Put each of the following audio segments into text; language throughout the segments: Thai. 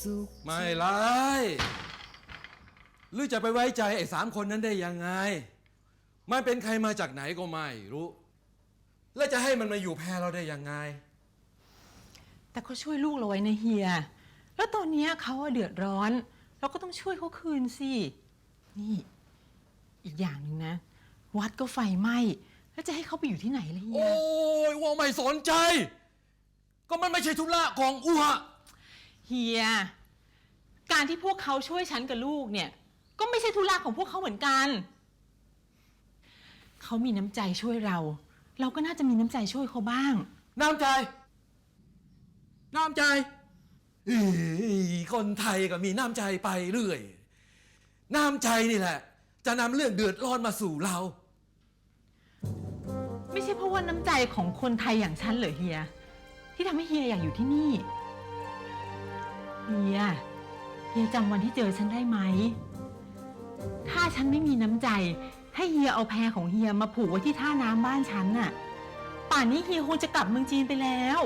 สุขไม่ร้ายหรือจะไปไว้ใจไอ้สามคนนั้นได้ยังไง มันเป็นใครมาจากไหนก็ไม่รู้ แล้วจะให้มันมาอยู่แพรเราได้ยังไง แต่เขาช่วยลูกเราไว้นะเฮีย แล้วตอนเนี้ยเขาอะเดือดร้อน เราก็ต้องช่วยเขาคืนสิ นี่ อีกอย่างหนึ่งนะ วัดก็ไฟไหม้ แล้วจะให้เขาไปอยู่ที่ไหนล่ะเฮีย โอ้ยว่าไม่สนใจ ก็มันไม่ใช่ธุระของอ้ว เฮีย การที่พวกเขาช่วยฉันกับลูกเนี่ย ก็ไม่ใช่ธุระของพวกเขาเหมือนกัน เขามีน้ำใจช่วยเรา เราก็น่าจะมีน้ำใจช่วยเขาบ้าง น้ำใจ น้ำใจอีคนไทยก็มีน้ำใจไปเรื่อย น้ำใจนี่แหละ จะนำเรื่องเดือดร้อนมาสู่เรา ไม่ใช่เพราะว่าน้ำใจของคนไทยอย่างฉันเหรอเฮีย ที่ทำให้เฮียอยากอยู่ที่นี่ เฮียเฮียจำวันที่เจอฉันได้ไหม ถ้าฉันไม่มีน้ำใจ ให้เฮียเอาแพของเฮียมาผูกไว้ที่ท่าน้ำบ้านฉันน่ะ ป่านนี้เฮียคงจะกลับเมืองจีนไปแล้ว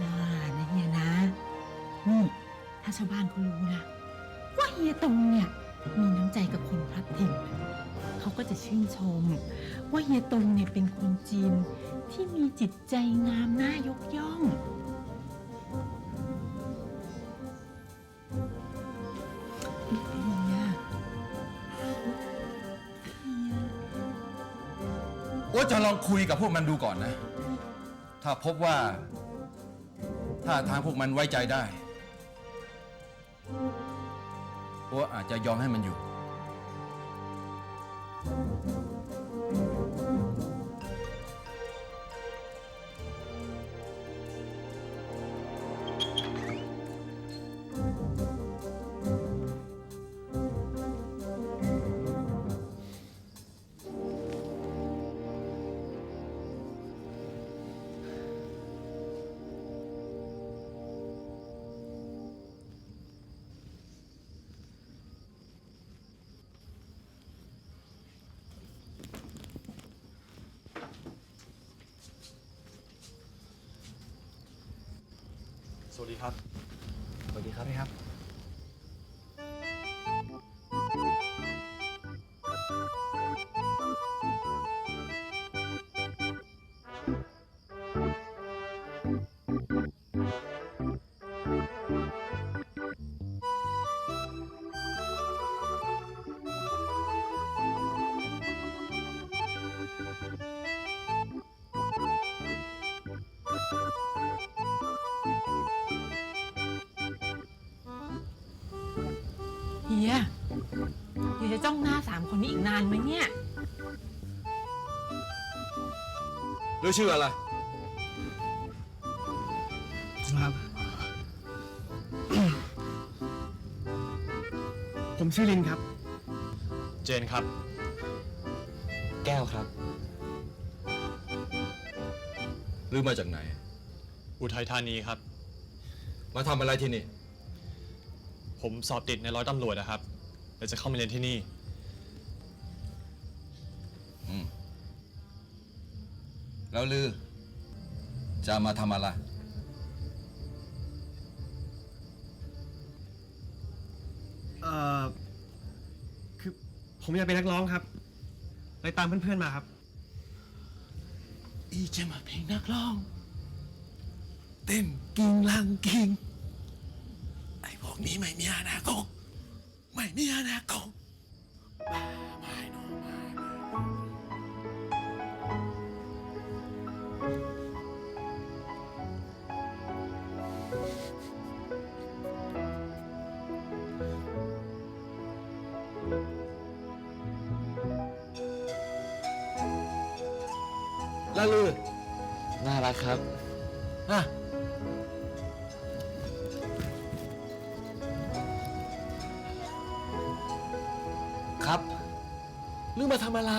น่านะเฮียนะ นี่ ถ้าชาวบ้านเขารู้นะ ว่าเฮียตรงเนี่ย มีน้ำใจกับคนพลัดถิ่นเขาก็จะชื่นชม ว่าเฮียตงเนี่ยเป็นคนจีนที่มีจิตใจงามน่ายกย่อง ว่าจะลองคุยกับพวกมันดูก่อนนะ ถ้าพบว่า ถ้าทางพวกมันไว้ใจได้ว่าอาจจะยอมให้มันอยู่ สวัสดีครับ สวัสดีครับพี่ครับามคนนี้อีกนานไหมเนี่ยหรือชื่ออะไร ครับ ผมชื่อลินครับ เจนครับ แก้วครับ หรือมาจากไหน อุทัยธานีครับ มาทำอะไรที่นี่ ผมสอบติดในร้อยตำรวจนะครับเลยจะเข้ามาเรียนที่นี่ แล้วลือ จะมาทำอะไร เอ่อ คือผมอยากเป็นนักร้องครับ เลยตามเพื่อนๆมาครับ อีจะมาเพลงนักร้อง เต้นกิ่งลังกิ่งไอ้พวกนี้ไม่มีอนาคตไม่มีอนาคตไม่นอไม่ไล้วลือน่ารักครับอะครับลือมาทำอะไร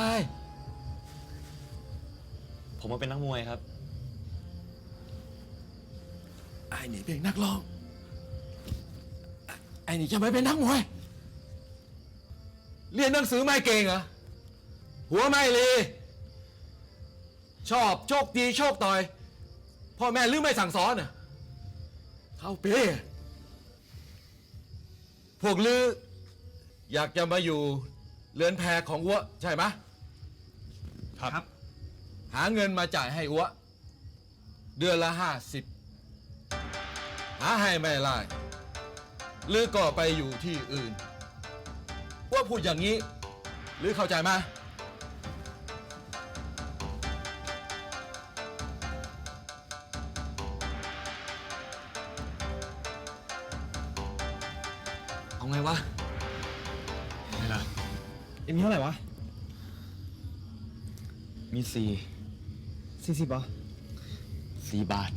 ผมมาเป็นนักมวยครับ ไอ้นี่เป็นนักร้อง ไอ้นี่จะไม่เป็นนักมวย เรียนหนังสือไม่เก่งเหรอ หัวไม่รี ชอบโชคดีโชคต่อย พ่อแม่ลือไม่สั่งสอนอะเข้าเป้พวกลืออยากจะมาอยู่เรือนแพของอัวใช่ไหมะครับ หาเงินมาจ่ายให้อัวเดือนละห้าสิบหาให้ไม่ไล่ลือก็ไปอยู่ที่อื่นอัว่าพูดอย่างนี้ลือเข้าใจไหม อ็มมีเท่าไหร่วะ มีสี่สี่สิบเหรอสี่บาท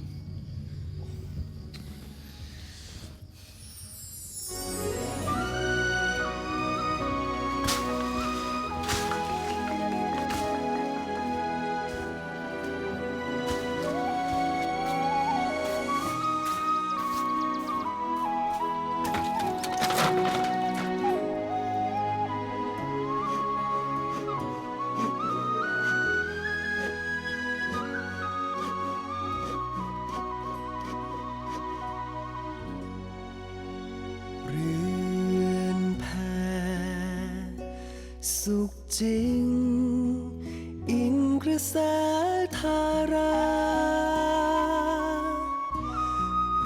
สุขจริง อิงกระแสธารา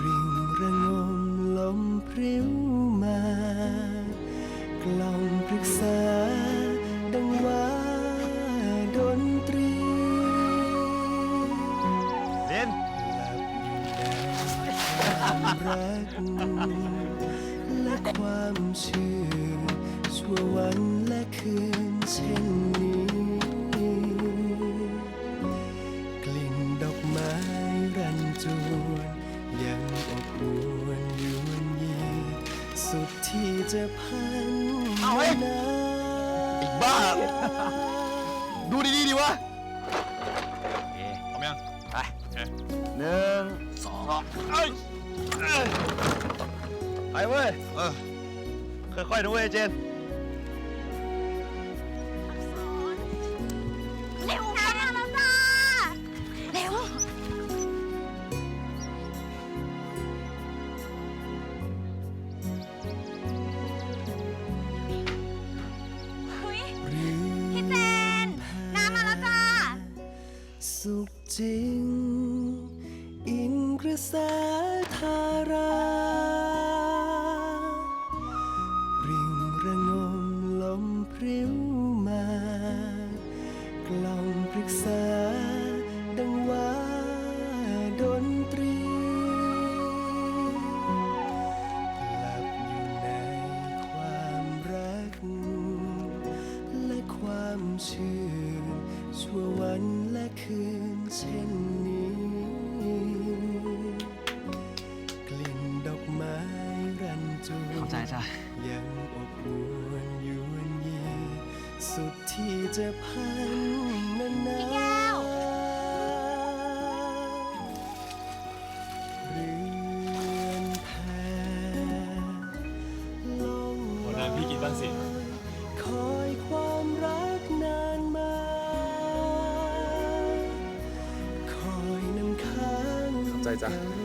ริงระงมลมพริ้วมา กล่อมปรึกษา ดังว่าดนตรีเล่นความรักและความชื่น จะพันเอาเฮ้ยนาบ้า ดูดีๆดิวะพร้อมยังไปหนึ่งสองเอ้ยเอ้ยไปเว้ย เออค่อยๆนะเว้ยเจน สุขจริง อิงกระแสธาราริงระงมลมพริ้วมา กล่อมปรึกษา ใจจ้ะยังอบอวนยวนยีสุดที่จะพันนานนาพี่แก้วเรือนแพล่องวันนั้นพี่กินบ้างสิ คอยความรักนานมา คอยน้ำค้างขอบใจจ้ะ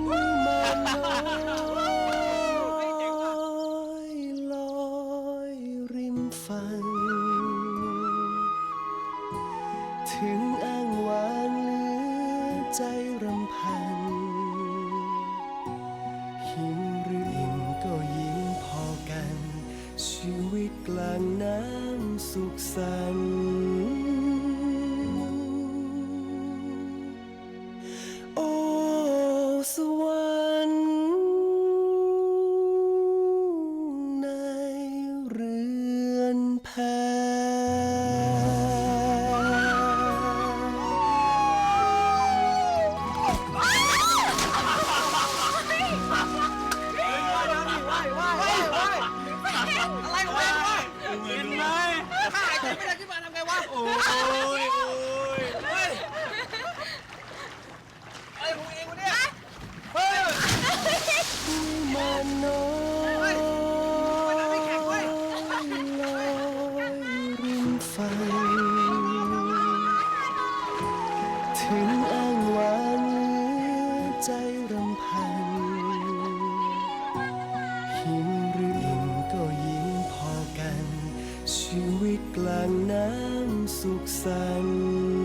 อ้ยเปิดไฟดิ ลอยริมฝั่งถึงอ้างวางเหลือใจรำพัน หิวหรืออิ่มก็ยิ่งพอกัน ชีวิตกลางน้ำสุขสันต์างน้ำสุขสันต์